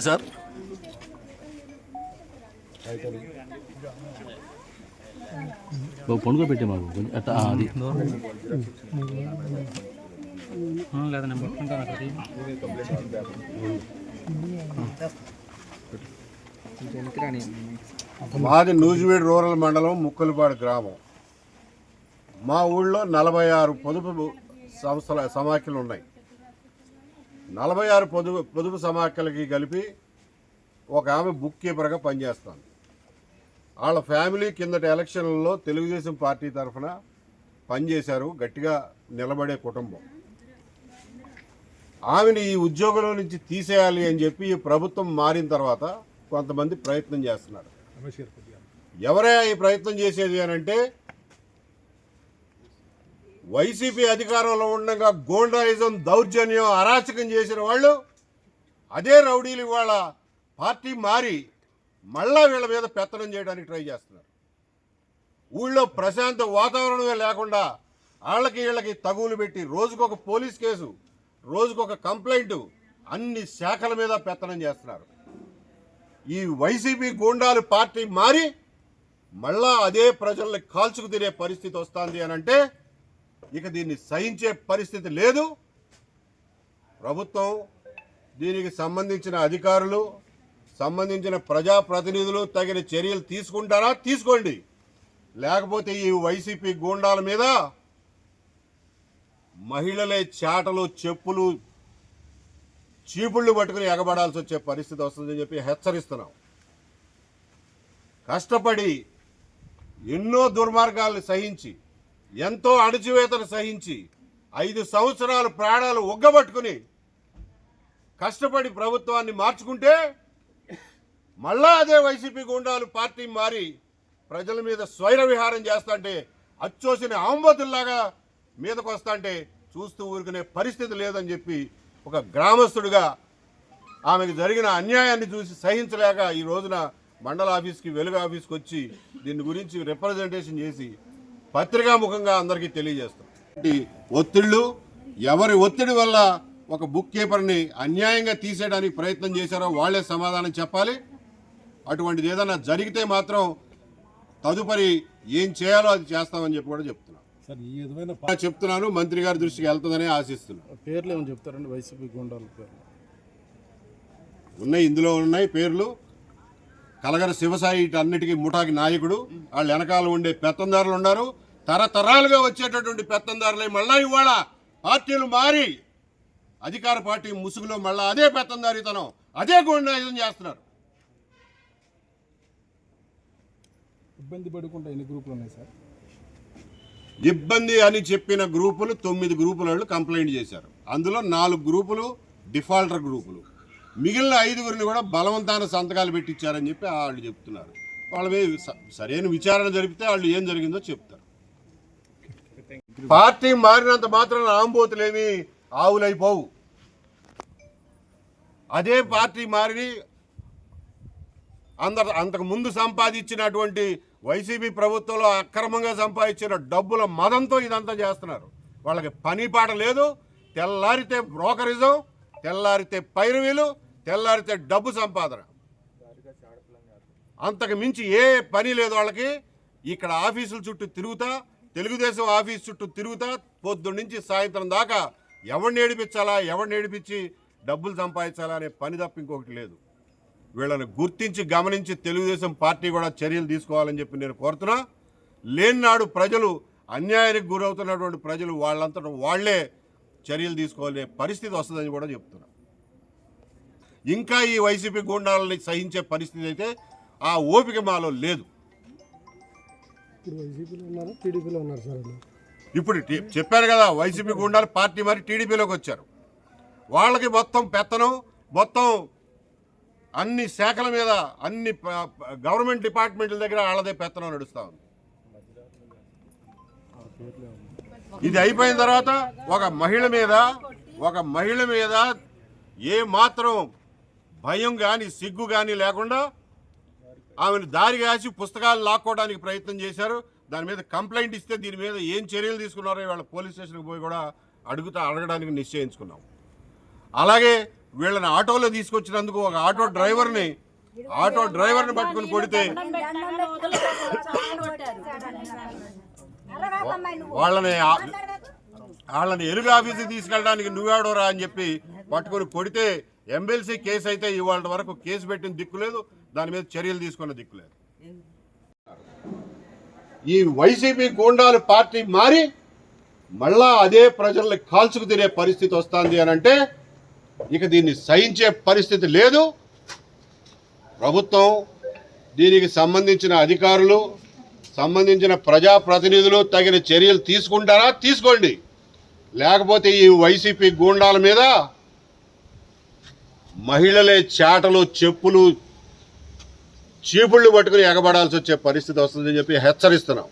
Sir పండుగ పెట్టే మాకు. అది. లేదా నేను పట్టుకుంటాను అక్కడ. మాది నూజివీడు రూరల్ మండలం ముక్కలపాడు గ్రామం. మా ఊళ్ళో నలభై ఆరు పొదుపు సంస్థల సమాఖ్యలు ఉన్నాయి. నలభై ఆరు పొదుపు పొదుపు సమాఖ్యలకి కలిపి ఒక ఆమె బుక్ కీపర్గా పనిచేస్తాను. వాళ్ళ ఫ్యామిలీ కిందటి ఎలక్షన్లలో తెలుగుదేశం పార్టీ తరఫున పనిచేశారు గట్టిగా నిలబడే కుటుంబం. ఆమెను ఈ ఉద్యోగంలో నుంచి తీసేయాలి అని చెప్పి ఈ ప్రభుత్వం మారిన తర్వాత కొంతమంది ప్రయత్నం చేస్తున్నారు. ఎవరే ఈ ప్రయత్నం చేసేది అని అంటే వైసీపీ అధికారంలో ఉండగా గోండాయిజం దౌర్జన్యం అరాచకం చేసిన వాళ్ళు అదే రౌడీలు ఇవాళ పార్టీ మారి మళ్ళా వీళ్ళ మీద పెత్తనం చేయడానికి ట్రై చేస్తున్నారు. ఊళ్ళో ప్రశాంత వాతావరణమే లేకుండా వాళ్ళకి వీళ్ళకి తగులు పెట్టి రోజుకొక పోలీస్ కేసు రోజుకొక కంప్లైంట్ అన్ని శాఖల మీద పెత్తనం చేస్తున్నారు. ఈ వైసీపీ గూండాలు పార్టీ మారి మళ్ళా అదే ప్రజల్ని కాల్చుకు తినే పరిస్థితి వస్తుంది అని అంటే ఇక దీన్ని సహించే పరిస్థితి లేదు. ప్రభుత్వం దీనికి సంబంధించిన అధికారులు సంబంధించిన ప్రజాప్రతినిధులు తగిన చర్యలు తీసుకుంటారా? తీసుకోండి. లేకపోతే ఈ వైసీపీ గూండాల మీద మహిళలే చాటలు చెప్పులు చీపుళ్ళు పట్టుకుని ఎగబడాల్సి వచ్చే పరిస్థితి వస్తుందని చెప్పి హెచ్చరిస్తున్నాం. కష్టపడి ఎన్నో దుర్మార్గాలను సహించి ఎంతో అణచివేతను సహించి ఐదు సంవత్సరాలు ప్రాణాలు ఒగ్గబట్టుకుని కష్టపడి ప్రభుత్వాన్ని మార్చుకుంటే మళ్ళా అదే వైసీపీ గుండాలు పార్టీ మారి ప్రజల మీద స్వైర విహారం చేస్తాంటే అచ్చోసిన ఆంబతుల్లాగా మీదకు వస్తాంటే చూస్తూ ఊరుకునే పరిస్థితి లేదని చెప్పి ఒక గ్రామస్తుడిగా ఆమెకు జరిగిన అన్యాయాన్ని చూసి సహించలేక ఈ రోజున మండల ఆఫీస్కి వెలుగు ఆఫీస్కి వచ్చి దీని గురించి రిప్రజెంటేషన్ చేసి పత్రికాముఖంగా అందరికీ తెలియజేస్తాం ఒత్తిళ్ళు ఎవరి ఒత్తిడి వల్ల ఒక బుక్ కీపర్ని అన్యాయంగా తీసేయడానికి ప్రయత్నం చేశారో వాళ్ళే సమాధానం చెప్పాలి. అటువంటిది ఏదైనా జరిగితే మాత్రం తదుపరి ఏం చేయాలో అది చేస్తామని చెప్పి కూడా చెప్తున్నాం. సార్ ఈ విధమైన ఇలా చెప్తున్నాను మంత్రి గారి దృష్టికి వెళ్తుందని ఆశిస్తున్నాను పేర్లు ఏమైనా చెప్తారండి? వైసీపీ గుండాల పేర్లు. ఉన్నాయి ఇందులో ఉన్నాయి పేర్లు. కలగర శివసాయి అన్నిటికీ ముఠాకి నాయకుడు. వాళ్ళ వెనకాల ఉండే పెత్తందారులు ఉన్నారు. తరతరాలుగా వచ్చేటటువంటి పెత్తందారులే మళ్ళా ఇవాళ పార్టీలు మారి అధికార పార్టీ ముసుగులో మళ్ళా అదే పెత్తందారితనం అదే గుండాయుధం చేస్తున్నారు. ఇబ్బంది పడుకుంటా ఎన్ని గ్రూపులు ఉన్నాయి సార్? ఇబ్బంది అని చెప్పిన గ్రూపులు తొమ్మిది గ్రూపుల వాళ్ళు కంప్లైంట్ చేశారు. అందులో నాలుగు గ్రూపులు డిఫాల్టర్ గ్రూపులు. మిగిలిన ఐదుగురిని కూడా బలవంతాన సంతకాలు పెట్టించారని చెప్పి వాళ్ళు చెప్తున్నారు. వాళ్ళ సరైన విచారణ జరిపితే వాళ్ళు ఏం జరిగిందో చెప్తారు. పార్టీ మారినంత మాత్రం ఆంబోతులేమి ఆవులైపోవు. అదే పార్టీ మారి అందరు అంతకు ముందు సంపాదించినటువంటి వైసీపీ ప్రభుత్వంలో అక్రమంగా సంపాదించిన డబ్బుల మదంతో ఇదంతా చేస్తున్నారు. వాళ్ళకి పని పాట లేదు తెల్లారితే బ్రోకరిజం తెల్లారితే పైరువీలు తెల్లారితే డబ్బు సంపాదన. అంతకు మించి ఏ పని లేదు వాళ్ళకి. ఇక్కడ ఆఫీసుల చుట్టూ తిరుగుతా తెలుగుదేశం ఆఫీస్ చుట్టూ తిరుగుతా పొద్దున్న నుంచి సాయంత్రం దాకా ఎవరిని ఏడిపించాలా ఎవరిని ఏడిపించి డబ్బులు సంపాదించాలా అనే పని తప్ప ఇంకొకటి లేదు. వీళ్ళని గుర్తించి గమనించి తెలుగుదేశం పార్టీ కూడా చర్యలు తీసుకోవాలని చెప్పి నేను కోరుతున్నా. లేనినాడు ప్రజలు అన్యాయానికి గురవుతున్నటువంటి ప్రజలు వాళ్ళంతటా వాళ్ళే చర్యలు తీసుకోవాలనే పరిస్థితి వస్తుందని కూడా చెప్తున్నా. ఇంకా ఈ వైసీపీ గూండాలని సహించే పరిస్థితి అయితే ఆ ఓపిక మాలో లేదు. ఇప్పుడు చెప్పారు కదా వైసీపీ గుండాలు పార్టీ మరి టీడీపీలోకి వచ్చారు. వాళ్ళకి మొత్తం పెత్తనం మొత్తం అన్ని శాఖల మీద అన్ని గవర్నమెంట్ డిపార్ట్మెంట్ల దగ్గర వాళ్ళదే పెత్తనం నడుస్తా ఉంది. ఇది అయిపోయిన తర్వాత ఒక మహిళ మీద ఒక మహిళ మీద ఏ మాత్రం భయం కానీ సిగ్గు కానీ లేకుండా ఆమెను దారి కాసి పుస్తకాలు లాక్కోవడానికి ప్రయత్నం చేశారు. దాని మీద కంప్లైంట్ ఇస్తే దీని మీద ఏం చర్యలు తీసుకున్నారో వాళ్ళ పోలీస్ స్టేషన్కి పోయి కూడా అడుగుతా అడగడానికి నిశ్చయించుకున్నాం. అలాగే వీళ్ళని ఆటోలో తీసుకొచ్చినందుకు ఒక ఆటో డ్రైవర్ని ఆటో డ్రైవర్ని పట్టుకుని కొడితే వాళ్ళని వాళ్ళని ఎలుగు ఆఫీస్కి తీసుకెళ్ళడానికి నువ్వాడోరా అని చెప్పి పట్టుకొని కొడితే ఎమ్మెల్సీ కేసు అయితే ఇవాళ వరకు కేసు పెట్టిన దిక్కు లేదు. దాని మీద చర్యలు తీసుకున్న దిక్కు లేదు. ఈ వైసీపీ గూండాలు పార్టీ మారి మళ్ళా అదే ప్రజల్ని కాల్చుకు తినే పరిస్థితి వస్తుంది అని అంటే ఇక దీన్ని సహించే పరిస్థితి లేదు. ప్రభుత్వం దీనికి సంబంధించిన అధికారులు సంబంధించిన ప్రజాప్రతినిధులు తగిన చర్యలు తీసుకుంటారా? తీసుకోండి. లేకపోతే ఈ వైసీపీ గూండాల మీద మహిళలే చాటలు చెప్పులు చీపుళ్ళు పట్టుకుని ఎగబడాల్సి వచ్చే పరిస్థితి వస్తుందని చెప్పి హెచ్చరిస్తున్నాం.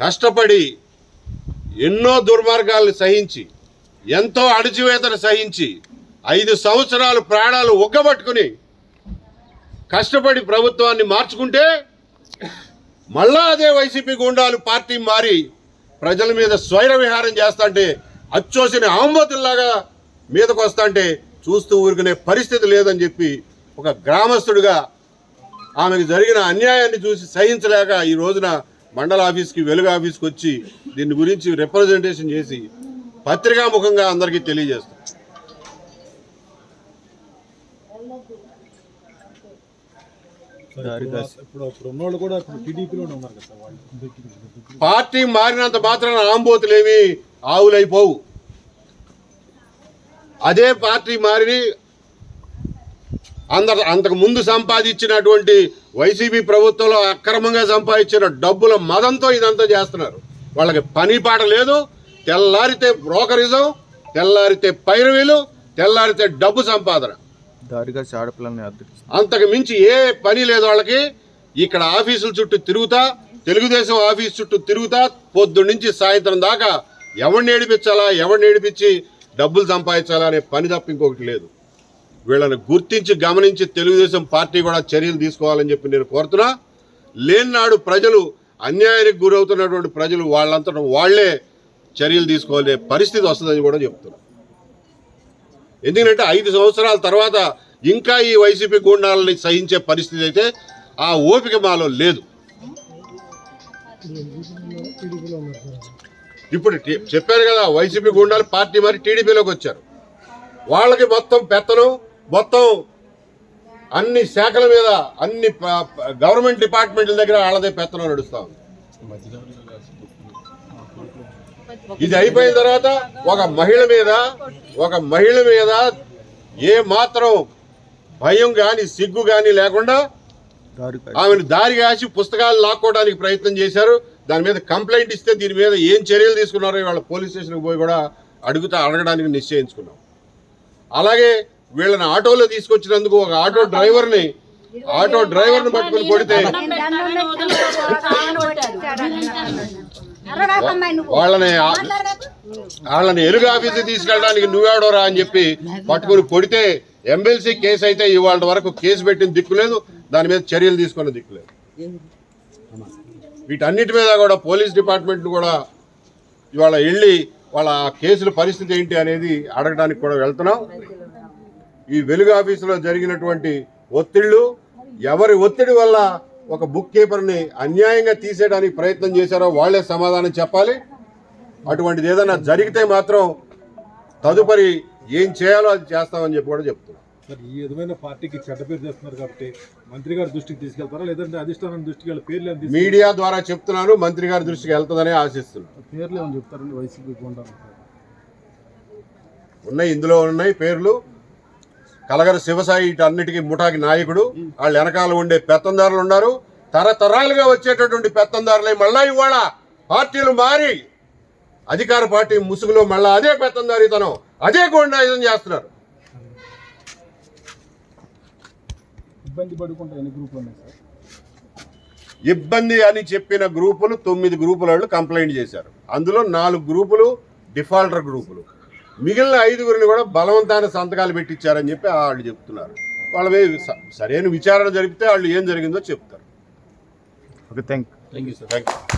కష్టపడి ఎన్నో దుర్మార్గాలను సహించి ఎంతో అణచివేతను సహించి ఐదు సంవత్సరాలు ప్రాణాలు ఒగ్గబట్టుకుని కష్టపడి ప్రభుత్వాన్ని మార్చుకుంటే మళ్ళా అదే వైసీపీ గుండాలు పార్టీ మారి ప్రజల మీద స్వైర విహారం చేస్తాంటే అచ్చోసిన ఆంబోతుల్లాగా మీదకు వస్తాంటే చూస్తూ ఊరుకునే పరిస్థితి లేదని చెప్పి ఒక గ్రామస్తుడిగా ఆమెకు జరిగిన అన్యాయాన్ని చూసి సహించలేక ఈ రోజున మండల ఆఫీస్కి వెలుగు ఆఫీస్కి వచ్చి దీని గురించి రిప్రజెంటేషన్ చేసి పత్రికాముఖంగా అందరికీ తెలియజేస్తాం. ఇప్పుడు ఇప్పుడు ఉన్నోళ్ళు కూడా ఇప్పుడు టీడీపీలోనే ఉన్నారు కదా సార్ వాళ్ళు. పార్టీ మారినంత మాత్రాన ఆంబోతులేమి ఆవులైపోవు. అదే పార్టీ మారి అందరు అంతకు ముందు సంపాదించినటువంటి వైసీపీ ప్రభుత్వంలో అక్రమంగా సంపాదించిన డబ్బుల మదంతో ఇదంతా చేస్తున్నారు. వాళ్ళకి పని పాట లేదు తెల్లారితే బ్రోకరిజం తెల్లారితే పైరవీలు తెల్లారితే డబ్బు సంపాదన. అంతకు మించి ఏ పని లేదు వాళ్ళకి. ఇక్కడ ఆఫీసుల చుట్టూ తిరుగుతా తెలుగుదేశం ఆఫీస్ చుట్టూ తిరుగుతా పొద్దు నుంచి సాయంత్రం దాకా ఎవరిని ఏడిపించాలా ఎవరిని ఏడిపించి డబ్బులు సంపాదించాలనే పని తప్ప ఇంకొకటి లేదు. వీళ్ళని గుర్తించి గమనించి తెలుగుదేశం పార్టీ కూడా చర్యలు తీసుకోవాలని చెప్పి నేను కోరుతున్నా. లేనినాడు ప్రజలు అన్యాయానికి గురవుతున్నటువంటి ప్రజలు వాళ్ళంతటా వాళ్ళే చర్యలు తీసుకోవాలనే పరిస్థితి వస్తుందని కూడా చెప్తున్నా. ఎందుకంటే ఐదు సంవత్సరాల తర్వాత ఇంకా ఈ వైసీపీ గుండాలని సహించే పరిస్థితి అయితే ఆ ఓపిక మాలో లేదు. ఇప్పుడు చెప్పారు కదా వైసీపీ గుండాలు పార్టీ మరి టీడీపీలోకి వచ్చారు. వాళ్ళకి మొత్తం పెత్తనం మొత్తం అన్ని శాఖల మీద అన్ని గవర్నమెంట్ డిపార్ట్మెంట్ల దగ్గర వాళ్ళదే పెత్తనం నడుస్తా ఉంది. ఇది అయిపోయిన తర్వాత ఒక మహిళ మీద ఒక మహిళ మీద ఏ మాత్రం భయం కానీ సిగ్గు కానీ లేకుండా ఆమెను దారి కాసి పుస్తకాలు లాక్కోవడానికి ప్రయత్నం చేశారు. దాని మీద కంప్లైంట్ ఇస్తే దీని మీద ఏం చర్యలు తీసుకున్నారో వాళ్ళ పోలీస్ స్టేషన్కి పోయి కూడా అడుగుతా అడగడానికి నిశ్చయించుకున్నాం. అలాగే వీళ్ళని ఆటోలో తీసుకొచ్చినందుకు ఒక ఆటో డ్రైవర్ని ఆటో డ్రైవర్ని పట్టుకుని కొడితే వాళ్ళని వాళ్ళని ఎలుగు ఆఫీస్కి తీసుకెళ్ళడానికి నువ్వెవడోరా అని చెప్పి పట్టుకుని కొడితే ఎమ్మెల్సీ కేసు అయితే ఇవాళ వరకు కేసు పెట్టిన దిక్కు లేదు. దాని మీద చర్యలు తీసుకున్న దిక్కులేదు వీటన్నిటి మీద కూడా పోలీస్ డిపార్ట్మెంట్ కూడా ఇవాళ వెళ్ళి వాళ్ళ ఆ కేసుల పరిస్థితి ఏంటి అనేది అడగడానికి కూడా వెళ్తున్నాం. ఈ వెలుగు ఆఫీసులో జరిగినటువంటి ఒత్తిళ్ళు ఎవరి ఒత్తిడి వల్ల ఒక బుక్ కీపర్ని అన్యాయంగా తీసేయడానికి ప్రయత్నం చేశారో వాళ్ళే సమాధానం చెప్పాలి. అటువంటిది ఏదైనా జరిగితే మాత్రం తదుపరి ఏం చేయాలో అది చేస్తామని చెప్పి కూడా చెప్తున్నాం. సార్ ఈ విధమైన పార్టీకి చెడ్డ పేరు చేస్తున్నారు కాబట్టి మంత్రి గారి దృష్టికి తీసుకెళ్తారా? లేదంటే అధిష్టానం దృష్టికి వెళ్ళి పేర్లు? మీడియా ద్వారా చెప్తున్నాను మంత్రి గారి దృష్టికి వెళ్తుందని ఆశిస్తున్నాను. పేర్లు ఏమని చెప్తారండి? వైసీపీ గుండా ఉన్నాయి ఇందులో ఉన్నాయి పేర్లు. కలగర శివసాయి ఇటు అన్నిటికీ ముఠాకి నాయకుడు. వాళ్ళ వెనకాల ఉండే పెత్తందారులు ఉన్నారు. తరతరాలుగా వచ్చేటటువంటి పెత్తందారులే మళ్ళా ఇవాళ పార్టీలు మారి అధికార పార్టీ ముసుగులో మళ్ళా అదే పెత్తందారితనం అదే గుండాయుధం చేస్తున్నారు. ఇబ్బంది పడుకుంటా ఎన్ని గ్రూపులు ఉన్నాయి సార్. ఇబ్బంది అని చెప్పిన గ్రూపులు తొమ్మిది గ్రూపుల వాళ్ళు కంప్లైంట్ చేశారు. అందులో నాలుగు గ్రూపులు డిఫాల్టర్ గ్రూపులు. మిగిలిన ఐదుగురిని కూడా బలవంతాన సంతకాలు పెట్టించారని చెప్పి వాళ్ళు చెప్తున్నారు. వాళ్ళ సరైన విచారణ జరిపితే వాళ్ళు ఏం జరిగిందో చెప్తారు. Okay thank thank you sir thank you